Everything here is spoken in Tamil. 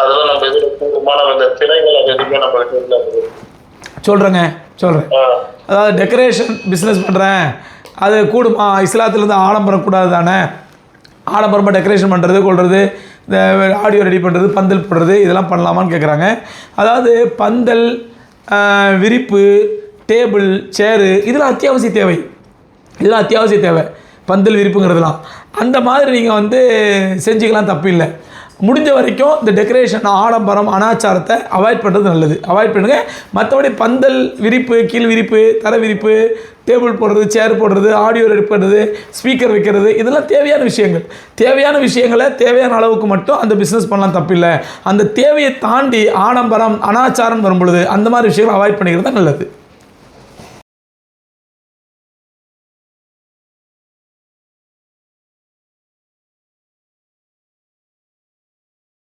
அதெல்லாம் நம்ம இதில் கூடுமான இந்த சிலைகள் அது எதுவுமே நம்ம இல்லை. சொல்கிறேங்க சொல்கிறேன் அதாவது டெக்கரேஷன் பிஸ்னஸ் பண்ணுறேன் அது கூடுமா இஸ்லாத்துலேருந்து ஆடம்பரம் கூடாது தானே? ஆடம்பரமாக டெக்கரேஷன் பண்ணுறது கொள்வது இந்த ஆடியோ ரெடி பண்ணுறது பந்தல் போடுறது இதெல்லாம் பண்ணலாமான்னு கேட்குறாங்க அதாவது பந்தல் விரிப்பு டேபிள் சேரு இதெல்லாம் அத்தியாவசிய தேவை. இதெல்லாம் அத்தியாவசிய தேவை. பந்தல் விரிப்புங்கிறதுலாம் அந்த மாதிரி நீங்கள் வந்து செஞ்சுக்கலாம் தப்பு இல்லை முடிஞ்ச வரைக்கும் இந்த டெக்கரேஷன் ஆடம்பரம் அனாச்சாரத்தை அவாய்ட் பண்ணுறது நல்லது. அவாய்ட் பண்ணுங்கள் மற்றபடி பந்தல் விரிப்பு கீழ் விரிப்பு தர விரிப்பு டேபிள் போடுறது சேர் போடுறது ஆடியோ ரெடி பண்ணுறது ஸ்பீக்கர் வைக்கிறது இதெல்லாம் தேவையான விஷயங்கள். தேவையான விஷயங்களை தேவையான அளவுக்கு மட்டும் அந்த பிஸ்னஸ் பண்ணலாம் தப்பில்லை. அந்த தேவையை தாண்டி ஆடம்பரம் அனாச்சாரம் வரும் பொழுது அந்த மாதிரி விஷயங்களை அவாய்ட் பண்ணிக்கிறது தான் நல்லது.